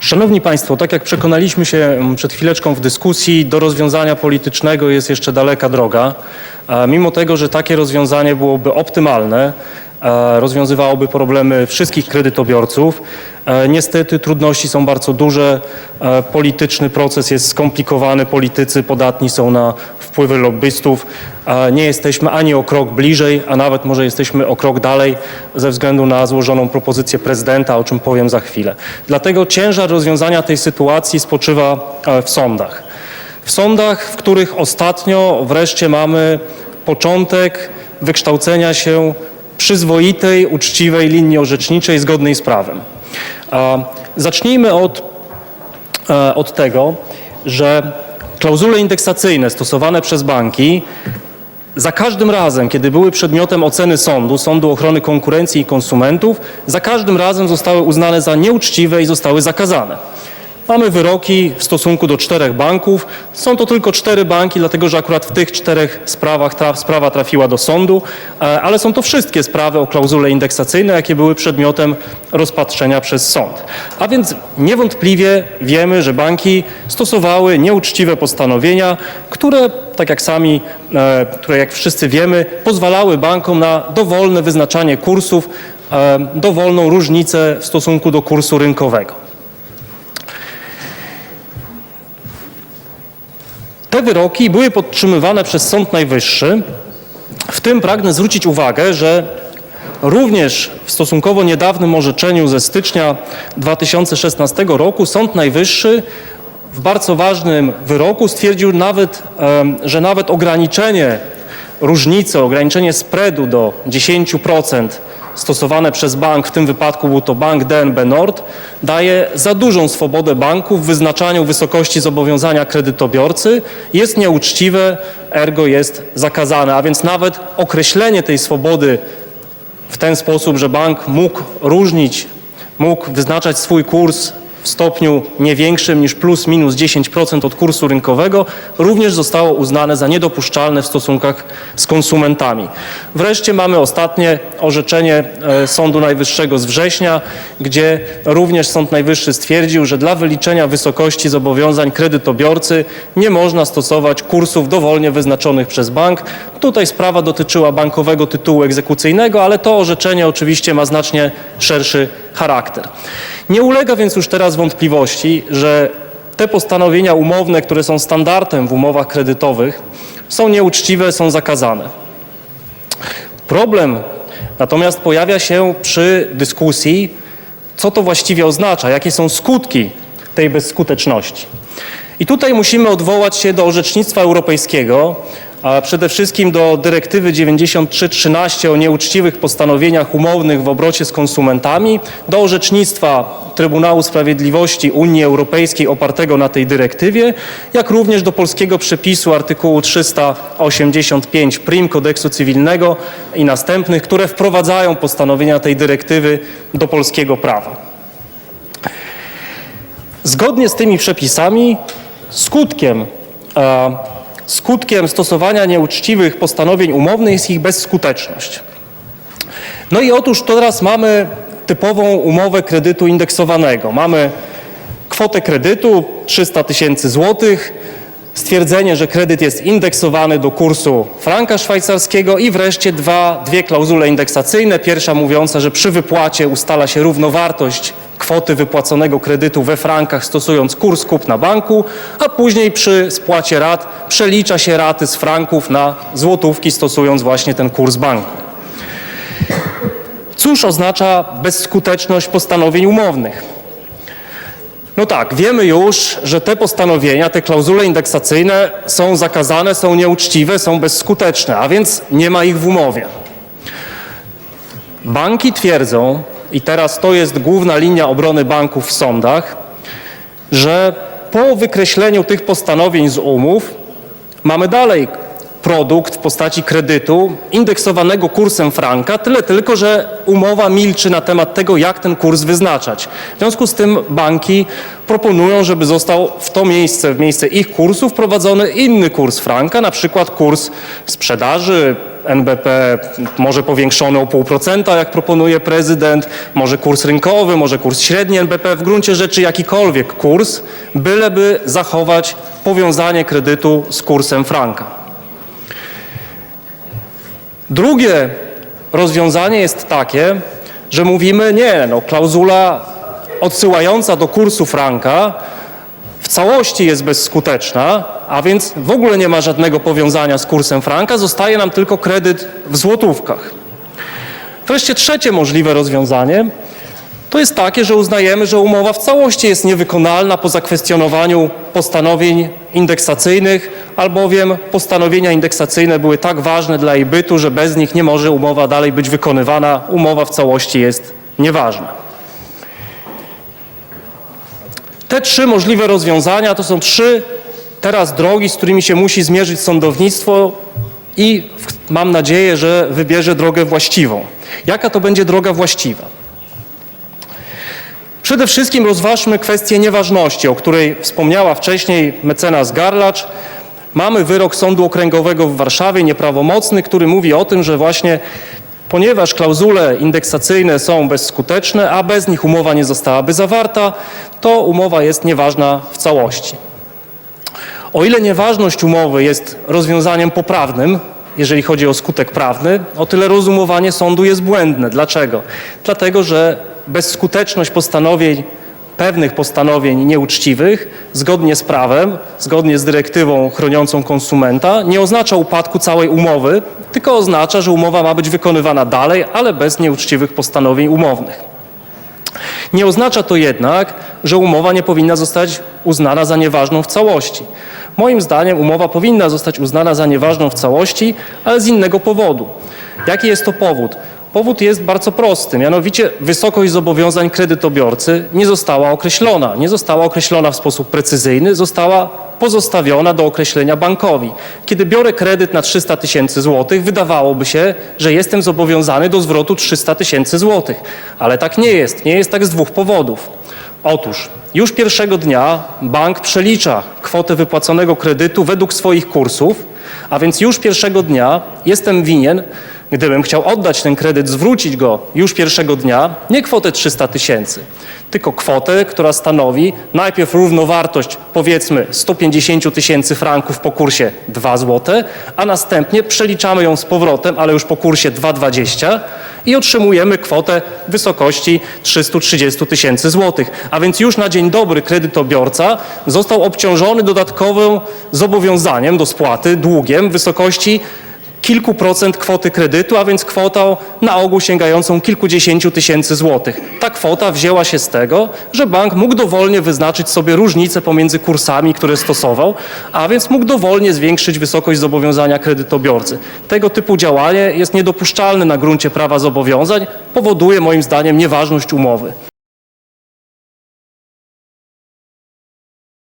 Szanowni Państwo, tak jak przekonaliśmy się mm, przed chwileczką w dyskusji, do rozwiązania politycznego jest jeszcze daleka droga. Mimo tego, że takie rozwiązanie byłoby optymalne, rozwiązywałoby problemy wszystkich kredytobiorców, niestety trudności są bardzo duże, polityczny proces jest skomplikowany, politycy podatni są na wpływy lobbystów, nie jesteśmy ani o krok bliżej, a nawet może jesteśmy o krok dalej ze względu na złożoną propozycję prezydenta, o czym powiem za chwilę. Dlatego ciężar rozwiązania tej sytuacji spoczywa e, w sądach. W sądach, w których ostatnio wreszcie mamy początek wykształcenia się przyzwoitej, uczciwej linii orzeczniczej zgodnej z prawem. Zacznijmy od e, od tego, że klauzule indeksacyjne stosowane przez banki za każdym razem, kiedy były przedmiotem oceny sądu, Sądu Ochrony Konkurencji i Konsumentów, za każdym razem zostały uznane za nieuczciwe i zostały zakazane. Mamy wyroki w stosunku do czterech banków. Są to tylko cztery banki, dlatego że akurat w tych czterech sprawach tra- sprawa trafiła do sądu, e, ale są to wszystkie sprawy o klauzule indeksacyjne, jakie były przedmiotem rozpatrzenia przez sąd. A więc niewątpliwie wiemy, że banki stosowały nieuczciwe postanowienia, które, tak jak sami, e, które jak wszyscy wiemy, pozwalały bankom na dowolne wyznaczanie kursów, e, dowolną różnicę w stosunku do kursu rynkowego. Te wyroki były podtrzymywane przez Sąd Najwyższy. W tym pragnę zwrócić uwagę, że również w stosunkowo niedawnym orzeczeniu ze stycznia 2016 roku Sąd Najwyższy w bardzo ważnym wyroku stwierdził nawet, że nawet ograniczenie różnicy, ograniczenie spreadu do 10% stosowane przez bank, w tym wypadku był to bank DNB Nord, daje za dużą swobodę banku w wyznaczaniu wysokości zobowiązania kredytobiorcy, jest nieuczciwe, ergo jest zakazane. A więc nawet określenie tej swobody w ten sposób, że bank mógł różnić, mógł wyznaczać swój kurs stopniu nie większym niż plus minus 10% od kursu rynkowego, również zostało uznane za niedopuszczalne w stosunkach z konsumentami. Wreszcie mamy ostatnie orzeczenie e, Sądu Najwyższego z września, gdzie również Sąd Najwyższy stwierdził, że dla wyliczenia wysokości zobowiązań kredytobiorcy nie można stosować kursów dowolnie wyznaczonych przez bank. Tutaj sprawa dotyczyła bankowego tytułu egzekucyjnego, ale to orzeczenie oczywiście ma znacznie szerszy charakter. Nie ulega więc już teraz wątpliwości, że te postanowienia umowne, które są standardem w umowach kredytowych, są nieuczciwe, są zakazane. Problem natomiast pojawia się przy dyskusji, co to właściwie oznacza, jakie są skutki tej bezskuteczności. I tutaj musimy odwołać się do orzecznictwa europejskiego, a przede wszystkim do dyrektywy 9313 o nieuczciwych postanowieniach umownych w obrocie z konsumentami, do orzecznictwa Trybunału Sprawiedliwości Unii Europejskiej opartego na tej dyrektywie, jak również do polskiego przepisu artykułu 385 prim kodeksu cywilnego i następnych, które wprowadzają postanowienia tej dyrektywy do polskiego prawa. Zgodnie z tymi przepisami skutkiem, e, skutkiem stosowania nieuczciwych postanowień umownych jest ich bezskuteczność. No i otóż teraz mamy typową umowę kredytu indeksowanego. Mamy kwotę kredytu 300 tysięcy złotych, stwierdzenie, że kredyt jest indeksowany do kursu franka szwajcarskiego i wreszcie dwa, dwie klauzule indeksacyjne. Pierwsza mówiąca, że przy wypłacie ustala się równowartość kwoty wypłaconego kredytu we frankach stosując kurs kup na banku, a później przy spłacie rat przelicza się raty z franków na złotówki stosując właśnie ten kurs banku. Cóż oznacza bezskuteczność postanowień umownych? No tak, wiemy już, że te postanowienia, te klauzule indeksacyjne są zakazane, są nieuczciwe, są bezskuteczne, a więc nie ma ich w umowie. Banki twierdzą, i teraz to jest główna linia obrony banków w sądach, że po wykreśleniu tych postanowień z umów mamy dalej produkt w postaci kredytu indeksowanego kursem franka, tyle tylko, że umowa milczy na temat tego, jak ten kurs wyznaczać. W związku z tym banki proponują, żeby został w to miejsce, w miejsce ich kursu wprowadzony inny kurs franka, na przykład kurs sprzedaży, NBP może powiększony o 0,5%, jak proponuje prezydent, może kurs rynkowy, może kurs średni NBP, w gruncie rzeczy jakikolwiek kurs, byleby zachować powiązanie kredytu z kursem franka. Drugie rozwiązanie jest takie, że mówimy nie, no klauzula odsyłająca do kursu franka w całości jest bezskuteczna, a więc w ogóle nie ma żadnego powiązania z kursem franka, zostaje nam tylko kredyt w złotówkach. Wreszcie trzecie możliwe rozwiązanie to jest takie, że uznajemy, że umowa w całości jest niewykonalna po zakwestionowaniu postanowień indeksacyjnych, albowiem postanowienia indeksacyjne były tak ważne dla jej bytu, że bez nich nie może umowa dalej być wykonywana. Umowa w całości jest nieważna. Te trzy możliwe rozwiązania to są trzy teraz drogi, z którymi się musi zmierzyć sądownictwo i mam nadzieję, że wybierze drogę właściwą. Jaka to będzie droga właściwa? Przede wszystkim rozważmy kwestię nieważności, o której wspomniała wcześniej mecenas Garlacz. Mamy wyrok Sądu Okręgowego w Warszawie, nieprawomocny, który mówi o tym, że właśnie ponieważ klauzule indeksacyjne są bezskuteczne, a bez nich umowa nie zostałaby zawarta, to umowa jest nieważna w całości. O ile nieważność umowy jest rozwiązaniem poprawnym, jeżeli chodzi o skutek prawny, o tyle rozumowanie sądu jest błędne. Dlaczego? Dlatego, że bezskuteczność postanowień, pewnych postanowień nieuczciwych, zgodnie z prawem, zgodnie z dyrektywą chroniącą konsumenta, nie oznacza upadku całej umowy, tylko oznacza, że umowa ma być wykonywana dalej, ale bez nieuczciwych postanowień umownych. Nie oznacza to jednak, że umowa nie powinna zostać uznana za nieważną w całości. Moim zdaniem umowa powinna zostać uznana za nieważną w całości, ale z innego powodu. Jaki jest to powód? Powód jest bardzo prosty, mianowicie wysokość zobowiązań kredytobiorcy nie została określona. Nie została określona w sposób precyzyjny, została pozostawiona do określenia bankowi. Kiedy biorę kredyt na 300 tysięcy złotych, wydawałoby się, że jestem zobowiązany do zwrotu 300 tysięcy złotych, ale tak nie jest. Nie jest tak z dwóch powodów. Otóż już pierwszego dnia bank przelicza kwotę wypłaconego kredytu według swoich kursów, a więc już pierwszego dnia jestem winien, gdybym chciał oddać ten kredyt, zwrócić go już pierwszego dnia, nie kwotę 300 tysięcy, tylko kwotę, która stanowi najpierw równowartość powiedzmy 150 tysięcy franków po kursie 2 zł, a następnie przeliczamy ją z powrotem, ale już po kursie 2,20 i otrzymujemy kwotę w wysokości 330 tysięcy złotych. A więc już na dzień dobry kredytobiorca został obciążony dodatkowym zobowiązaniem do spłaty, długiem w wysokości kilku procent kwoty kredytu, a więc kwotą na ogół sięgającą kilkudziesięciu tysięcy złotych. Ta kwota wzięła się z tego, że bank mógł dowolnie wyznaczyć sobie różnicę pomiędzy kursami, które stosował, a więc mógł dowolnie zwiększyć wysokość zobowiązania kredytobiorcy. Tego typu działanie jest niedopuszczalne na gruncie prawa zobowiązań, powoduje moim zdaniem nieważność umowy.